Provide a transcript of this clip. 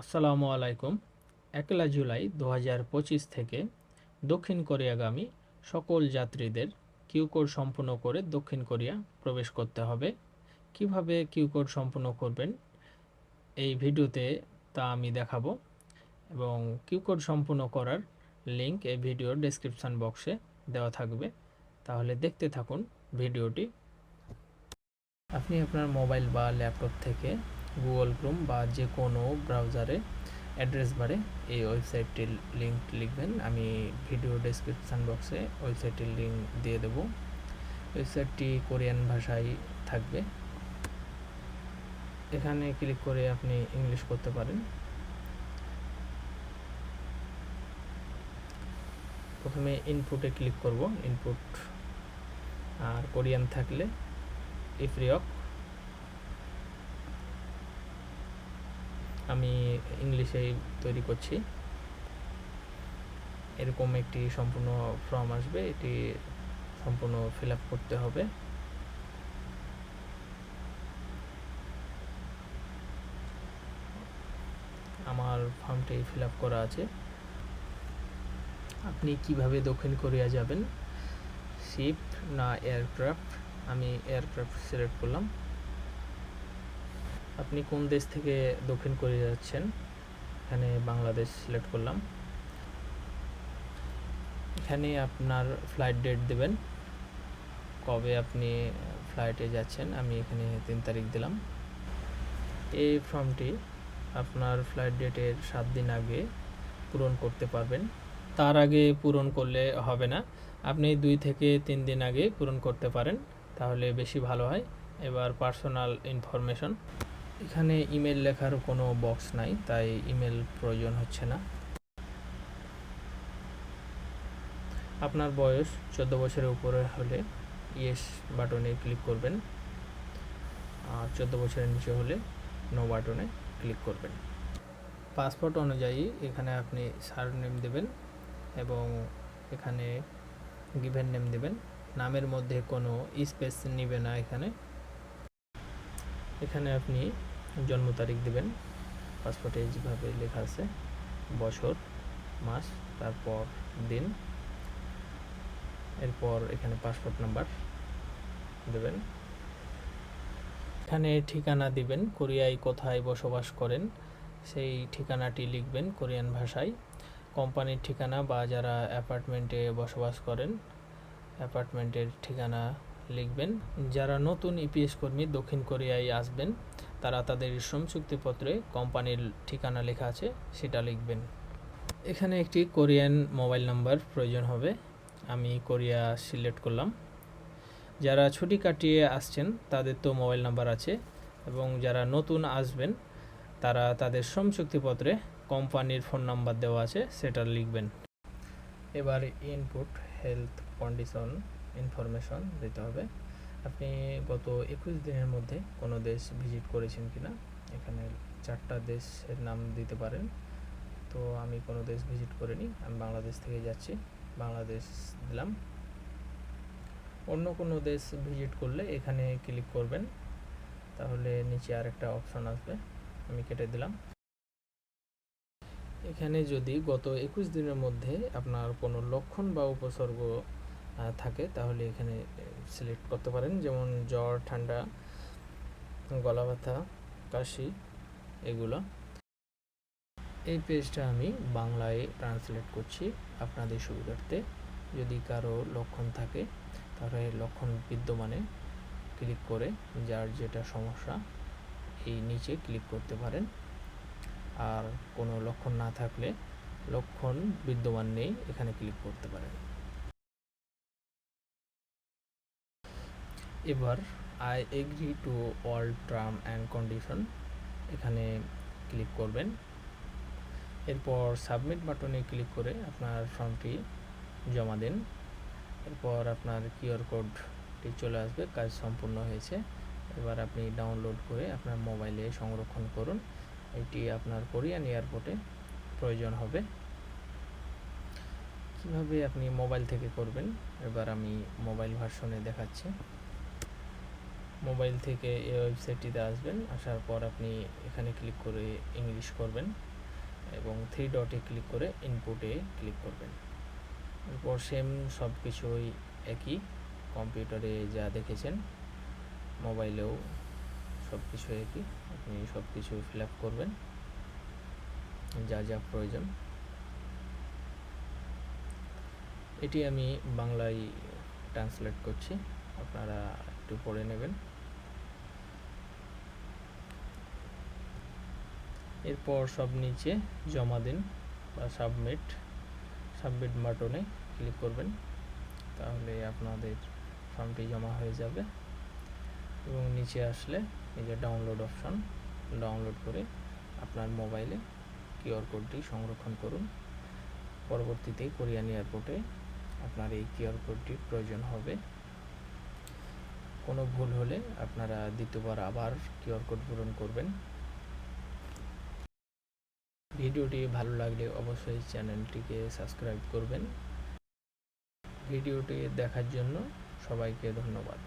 আসসালামু আলাইকুম। একলা জুলাই দু হাজার পঁচিশ থেকে দক্ষিণ কোরিয়াগামী সকল যাত্রীদের কিউ কোড সম্পূর্ণ করে দক্ষিণ কোরিয়া প্রবেশ করতে হবে। কীভাবে কিউ কোড সম্পূর্ণ করবেন এই ভিডিওতে তা আমি দেখাবো এবং কিউ কোড সম্পূর্ণ করার লিংক এই ভিডিওর ডেসক্রিপশন বক্সে দেওয়া থাকবে। তাহলে দেখতে থাকুন ভিডিওটি। আপনি আপনার মোবাইল বা ল্যাপটপ থেকে গুগল ক্রোম বা যে কোনো ব্রাউজারে অ্যাড্রেস বারে এই ওয়েবসাইটটির লিঙ্ক লিখবেন। আমি ভিডিও ডেসক্রিপশান বক্সে ওয়েবসাইটটির লিঙ্ক দিয়ে দেব। ওয়েবসাইটটি কোরিয়ান ভাষায় থাকবে। এখানে ক্লিক করে আপনি ইংলিশ করতে পারেন। প্রথমে ইনপুটে ক্লিক করব। ইনপুট আর কোরিয়ান থাকলে ইফরিয়ক আমি ইংলিশেই তৈরি করছি। এরকম একটি সম্পূর্ণ ফর্ম আসবে, এটি সম্পূর্ণ ফিল করতে হবে। আমার ফর্মটি ফিল করা আছে। আপনি কীভাবে দক্ষিণ কোরিয়া যাবেন? শিপ না এয়ারক্রাফট? আমি এয়ারক্রাফট সিলেক্ট করলাম। আপনি কোন দেশ থেকে দক্ষিণ কোরিয়া যাচ্ছেন? এখানে বাংলাদেশ সিলেক্ট করলাম। এখানে আপনার ফ্লাইট ডেট দেবেন। কবে আপনি ফ্লাইটে যাচ্ছেন, আমি এখানে তিন তারিখ দিলাম। এই ফর্মটি আপনার ফ্লাইট ডেটের সাত দিন আগে পূরণ করতে পারবেন। তার আগে পূরণ করলে হবে না। আপনি দুই থেকে তিন দিন আগে পূরণ করতে পারেন, তাহলে বেশি ভালো হয়। এবার পার্সোনাল ইনফরমেশন এখানে ইমেল লেখার কোনো বক্স নাই, তাই ইমেল প্রয়োজন হচ্ছে না। আপনার বয়স চোদ্দ বছরের উপরে হলে ইয়েস বাটনে ক্লিক করবেন, আর চোদ্দ বছরের নিচে হলে নো বাটনে ক্লিক করবেন। পাসপোর্ট অনুযায়ী এখানে আপনি সার নেম দেবেন এবং এখানে গিভেন নেম দেবেন। নামের মধ্যে কোনো স্পেস নেবে না এখানে। এখানে আপনি জন্ম তারিখ দেবেন। পাসপোর্টে যেভাবে লেখা আছে, বছর, মাস, তারপর দিন। এরপর এখানে পাসপোর্ট নাম্বার দেবেন। এখানে ঠিকানা দিবেন, কোরিয়ায় কোথায় বসবাস করেন, সেই ঠিকানাটি লিখবেন কোরিয়ান ভাষায়। কোম্পানির ঠিকানা বা যারা অ্যাপার্টমেন্টে বসবাস করেন, অ্যাপার্টমেন্টের ঠিকানা লিখবেন। যারা নতুন ইপিএস কর্মী দক্ষিণ কোরিয়ায় আসবেন তারা তাদের শ্রম চুক্তিপত্রে কোম্পানির ঠিকানা লেখা আছে, সেটা লিখবেন। এখানে একটি কোরিয়ান মোবাইল নাম্বার প্রয়োজন হবে, আমি কোরিয়া সিলেক্ট করলাম। যারা ছুটি কাটিয়ে আসছেন, তাদের তো মোবাইল নাম্বার আছে, এবং যারা নতুন আসবেন, তারা তাদের শ্রম চুক্তিপত্রে কোম্পানির ফোন নাম্বার দেওয়া আছে, সেটা লিখবেন। এবার ইনপুট হেলথ কন্ডিশন ইনফরমেশন দিতে হবে। আপনি গত একুশ দিনের মধ্যে কোনো দেশ ভিজিট করেছেন কি না এখানে চারটা দেশের নাম দিতে পারেন। তো আমি কোনো দেশ ভিজিট করিনি, আমি বাংলাদেশ থেকে যাচ্ছি, বাংলাদেশ দিলাম। অন্য কোনো দেশ ভিজিট করলে এখানে ক্লিক করবেন, তাহলে নিচে আরেকটা অপশন আসবে, আমি কেটে দিলাম। এখানে যদি গত একুশ দিনের মধ্যে আপনার কোনো লক্ষণ বা উপসর্গ থাকে, তাহলে এখানে সিলেক্ট করতে পারেন। যেমন জ্বর, ঠান্ডা গলা ব্যথা কাশি, এগুলো। এই পেজটা আমি বাংলায় ট্রান্সলেট করছি আপনাদের সুবিধার্থে। যদি কারও লক্ষণ থাকে, তাহলে লক্ষণ বিদ্যমানে ক্লিক করে, যার যেটা সমস্যা, এই নিচে ক্লিক করতে পারেন। আর কোনো লক্ষণ না থাকলে লক্ষণ বিদ্যমান নেই, এখানে ক্লিক করতে পারেন। এবার I agree to all term and condition এখানে ক্লিক করবেন। এরপর সাবমিট বাটনে ক্লিক করে আপনার ফর্মটি জমা দিন। এরপর আপনার কিউআর কোডটি চলে আসবে, কাজ সম্পূর্ণ হয়েছে। এবার আপনি ডাউনলোড করে আপনার মোবাইলে সংরক্ষণ করুন। এটি আপনার কোরিয়ান এয়ারপোর্টে প্রয়োজন হবে। কীভাবে আপনি মোবাইল থেকে করবেন? এবার আমি মোবাইল ভার্সনে দেখাচ্ছি। মোবাইল থেকে এই ওয়েবসাইটটিতে আসবেন, আসার পর আপনি এখানে ক্লিক করে ইংলিশ করবেন এবং থ্রি ডটে ক্লিক করে ইনপুটে ক্লিক করবেন। এরপর সেম সব কিছুই একই, কম্পিউটারে যা দেখেছেন, মোবাইলেও সব কিছু একই, আপনি সব কিছু ফিল আপ করবেন, যা যা প্রয়োজন। এটি আমি বাংলায় ট্রান্সলেট করছি, আপনারা একটু পড়ে নেবেন। এরপর সব নিচে জমা দিন বা সাবমিট সাবমিট বাটনে ক্লিক করবেন। তাহলে আপনাদের ফর্মটি জমা হয়ে যাবে। এবং নিচে আসলে এই যে ডাউনলোড অপশন ডাউনলোড করে আপনার মোবাইলে কিউআর কোডটি সংরক্ষণ করুন। পরবর্তীতে কোরিয়ান এয়ারপোর্টে আপনার এই কিউআর কোডটির প্রয়োজন হবে। কোনো ভুল হলে আপনারা দ্বিতীয়বার আবার কিউআর কোড পূরণ করবেন। ভিডিওটি ভালো লাগলে অবশ্যই চ্যানেলটিকে সাবস্ক্রাইব করবেন। ভিডিওটি দেখার জন্য সবাইকে ধন্যবাদ।